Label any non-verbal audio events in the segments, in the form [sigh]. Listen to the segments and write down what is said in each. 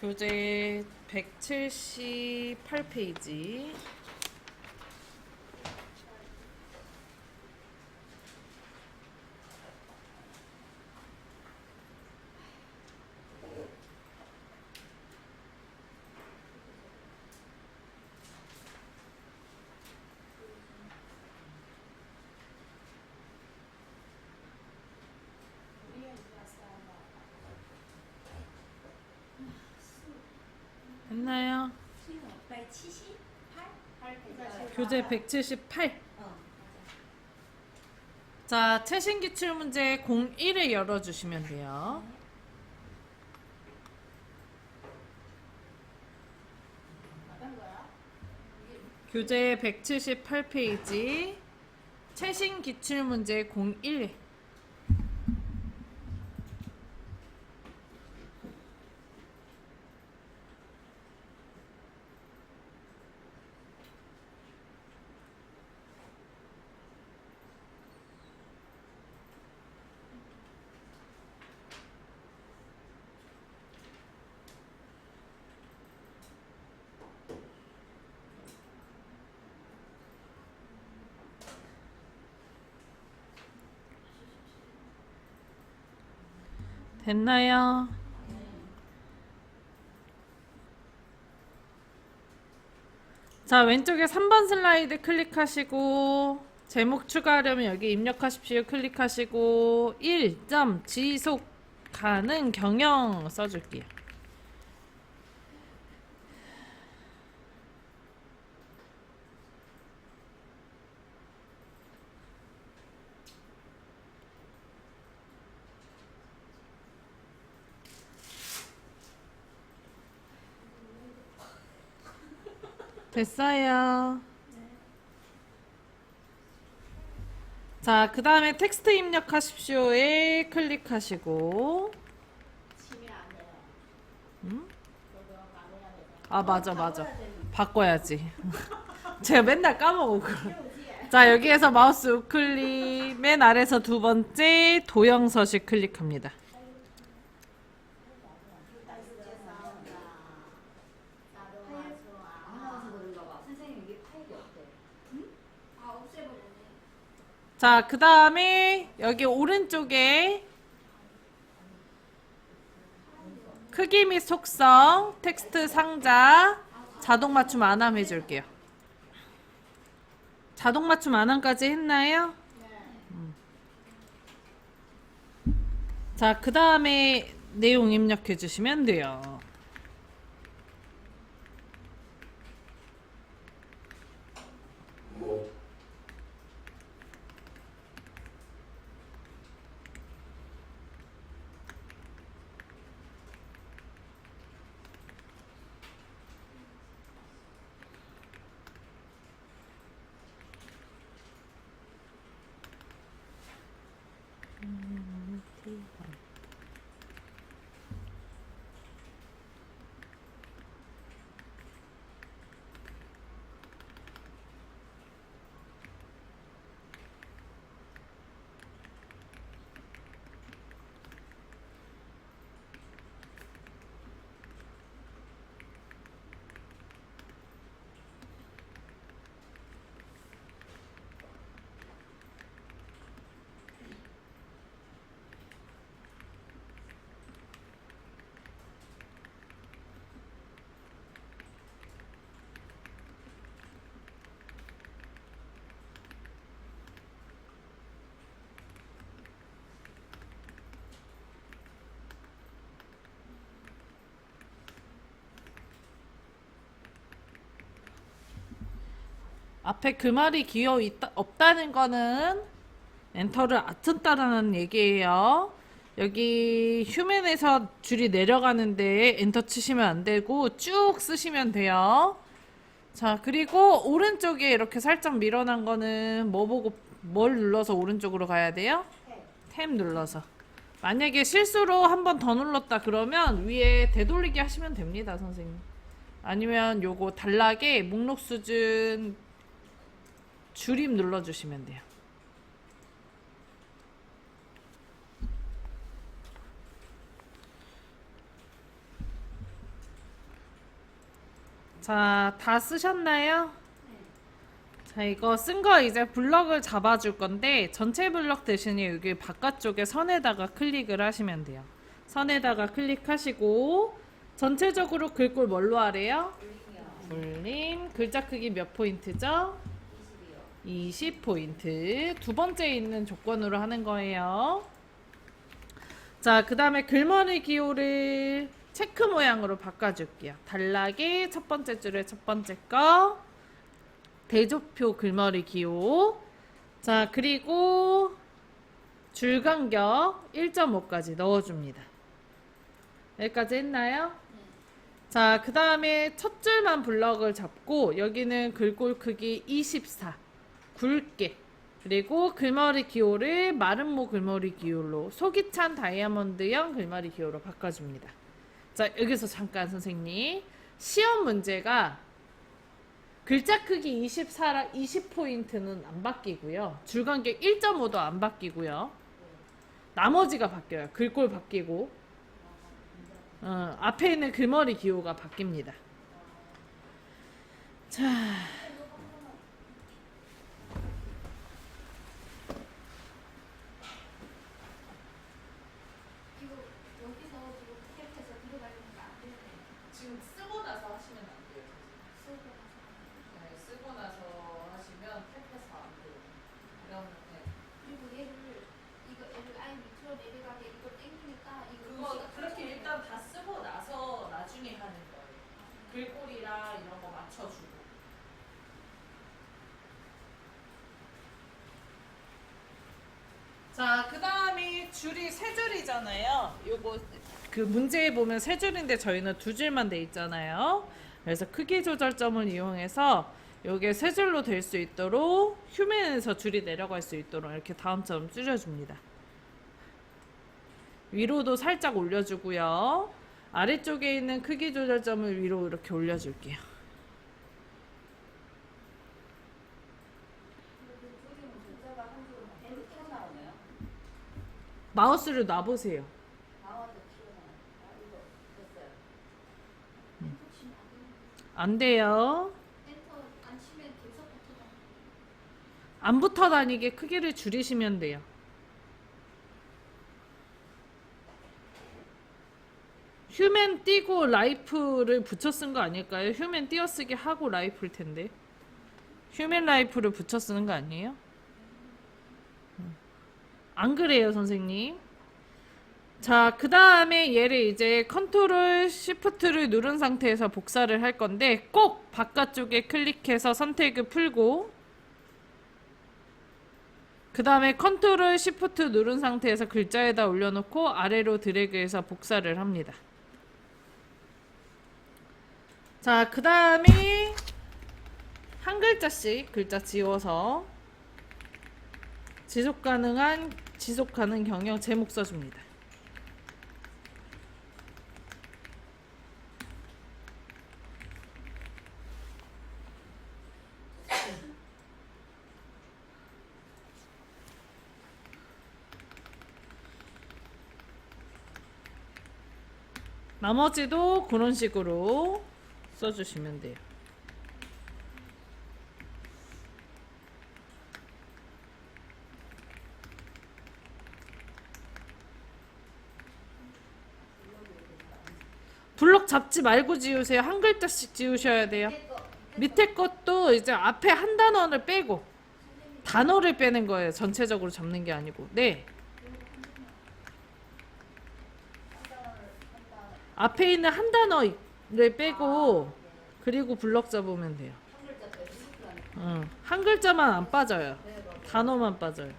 교재 178페이지. 했나요? 178? 교재 178. 자, 최신 기출 문제 01을 열어 주시면 돼요. 교재 178페이지 최신 기출 문제 01. 됐나요? 자, 왼쪽에 3번 슬라이드 클릭하시고 제목 추가하려면 여기 입력하십시오. 클릭하시고 1 점 지속 가능 경영 써줄게요. 됐어요. 자, 그 다음에 텍스트 입력하십시오에 클릭하시고. 음? 아, 맞아, 맞아. 바꿔야지. [laughs] 제가 맨날. 키우지? 자, 여기에서 마우스 우클릭, 맨 아래서 두 번째 도형 서식 클릭합니다. 나도 맞어. 안 나와서 그런가 봐. 선생님 이게 파일이 없대. 아 없애버렸네. 자, 그 다음에 여기 오른쪽에 크기 및 속성, 텍스트 상자, 자동 맞춤 안함 해줄게요. 자동 맞춤 안함까지 했나요? 음. 자, 그 다음에 내용 입력해 주시면 돼요. 앞에 그 말이 기어 있다, 없다는 거는 엔터를 아튼다라는 얘기예요. 여기 휴men에서 줄이 내려가는데 엔터 치시면 안 되고 쭉 쓰시면 돼요. 자, 그리고 오른쪽에 이렇게 살짝 밀어난 거는 뭐 보고 뭘 눌러서 오른쪽으로 가야 돼요? 탭 눌러서. 만약에 실수로 한 번 더 눌렀다 그러면 위에 되돌리기 하시면 됩니다, 선생님. 아니면 요거 단락에 목록 수준 줄임 눌러주시면 돼요. 자, 다 쓰셨나요? 자, 이거 쓴 거 이제 블럭을 잡아줄 건데 전체 블럭 대신에 여기 바깥쪽에 선에다가 클릭을 하시면 돼요. 선에다가 클릭하시고 전체적으로 글꼴 뭘로 하래요? 불림 글자 크기 몇 포인트죠? 20포인트 두 번째 있는 조건으로 하는 거예요. 자, 그 다음에 글머리 기호를 체크 모양으로 바꿔줄게요. 단락의 첫 번째 줄의 첫 번째 거 대조표 글머리 기호 자, 그리고 줄 간격 1.5까지 넣어줍니다. 여기까지 했나요? 자, 그 다음에 첫 줄만 블럭을 잡고 여기는 글꼴 크기 24 굵게 그리고 글머리 기호를 마름모 글머리 기호로 속이 찬 다이아몬드형 글머리 기호로 바꿔줍니다. 자, 여기서 잠깐 선생님 시험 문제가 글자 크기 24라 20포인트는 안 바뀌고요. 줄 간격 1.5도 안 바뀌고요. 나머지가 바뀌어요. 글꼴 바뀌고 어, 앞에 있는 글머리 기호가 바뀝니다. 자, 이거 여기서 지금 캡해서 들어가려니까 안 되네. 지금 쓰고 나서 하시면 안 돼요. 쓰고 나서. 네, 쓰고 나서 하시면 탭해서 안 돼요. 그럼 네. 그리고 얘를 이거 얘를 아예 밑으로 내려가게 이거 땡기니까 이거 그거 글씨가 그렇게 펴져요. 일단 다 쓰고 나서 나중에 하는 거예요. 글꼴이랑 이런 거 맞춰주고. 자, 그 다음에 줄이 세 줄이잖아요. 요거 그 문제에 보면 세 줄인데 저희는 두 줄만 돼 있잖아요. 그래서 크기 조절점을 이용해서 요게 세 줄로 될 수 있도록 휴면에서 줄이 내려갈 수 있도록 이렇게 다음처럼 줄여줍니다. 위로도 살짝 올려주고요. 아래쪽에 있는 크기 조절점을 위로 이렇게 올려줄게요. 마우스를 놔보세요. 안 돼요. 안 붙어 다니게 크기를 줄이시면 돼요. 휴맨 띄고 라이프를 붙여 쓴 거 아닐까요? 휴맨 띄어쓰기 하고 라이프일 텐데. 휴맨 라이프를 붙여 쓰는 거 아니에요? 음. 안 그래요, 선생님. 자, 그 다음에 얘를 이제 컨트롤 시프트를 누른 상태에서 복사를 할 건데 꼭 바깥쪽에 클릭해서 선택을 풀고 그 다음에 컨트롤 시프트 누른 상태에서 글자에다 올려놓고 아래로 드래그해서 복사를 합니다. 자, 그 다음에 한 글자씩 글자 지워서 지속 가능한 지속 가능 경영 제목 써줍니다. 나머지도 그런 식으로 써주시면 돼요. 블록 잡지 말고 지우세요. 한 글자씩 지우셔야 돼요. 밑에 것도 이제 앞에 한 단어를 빼고 단어를 빼는 거예요. 전체적으로 잡는 게 아니고. 네. 앞에 있는 한 단어 를 빼고 그리고 블럭 잡으면 돼요. 응. 한 글자만 안 빠져요. 네, 단어만 빠져요.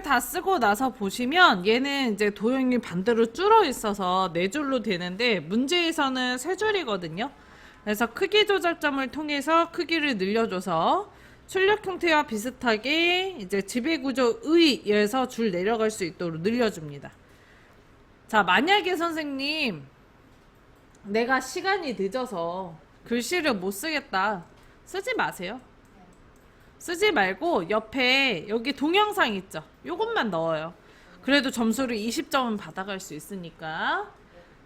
다 쓰고 나서 보시면 얘는 이제 도형이 반대로 줄어 있어서 네 줄로 되는데 문제에서는 세 줄이거든요. 그래서 크기 조절점을 통해서 크기를 늘려줘서 출력 형태와 비슷하게 이제 지배 구조 의 에서 줄 내려갈 수 있도록 늘려줍니다. 자, 만약에 선생님, 내가 시간이 늦어서 글씨를 못 쓰겠다. 쓰지 마세요. 쓰지 말고 옆에 여기 동영상 있죠? 요것만 넣어요. 그래도 점수를 20점은 받아갈 수 있으니까.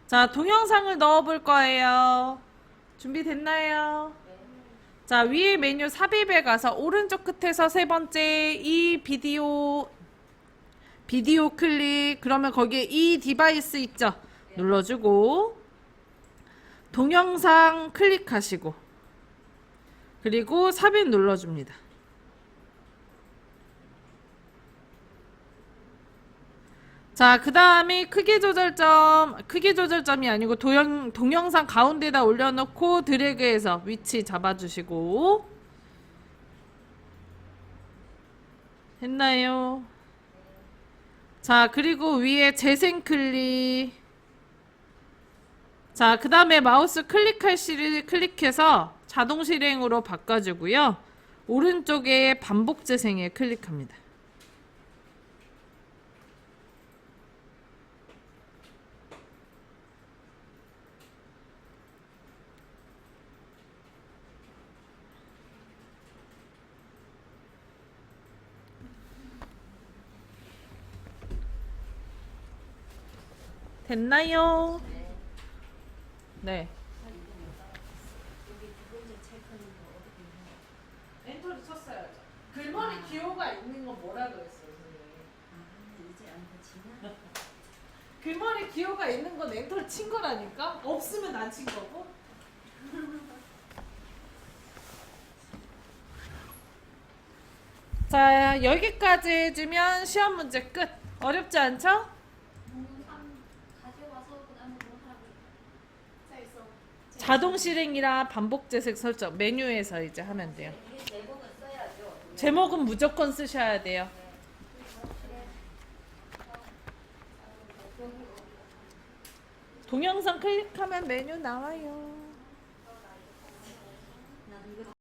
자, 동영상을 넣어 볼 거예요. 준비됐나요? 자, 위에 메뉴 삽입에 가서 오른쪽 끝에서 세 번째 이 비디오 비디오 클릭 그러면 거기에 이 디바이스 있죠? 눌러주고 동영상 클릭하시고 그리고 삽입 눌러줍니다. 자, 그 다음에 크기 조절점, 크기 조절점이 아니고 도영, 동영상 가운데다 올려놓고 드래그해서 위치 잡아주시고 했나요? 자, 그리고 위에 재생 클릭. 자, 그 다음에 마우스 클릭할 시를 클릭해서 자동 실행으로 바꿔주고요. 오른쪽에 반복 재생에 클릭합니다. 됐나요? 네. 엔터를 쳤어야죠. 글머리 기호가 있는 건 뭐라 그랬어요, 선생님? 글머리 기호가 있는 건 엔터를 친 거라니까? 없으면 안 친 거고? [laughs] 자, 여기까지 해주면 시험 문제 끝. 어렵지 않죠? 동영상 가져와서 그다음에 뭐 하라고 써 있어. 자동 실행이라 반복 재생 설정 메뉴에서 이제 하면 돼요. 제목은 무조건 쓰셔야 돼요. 동영상 클릭하면 메뉴 나와요.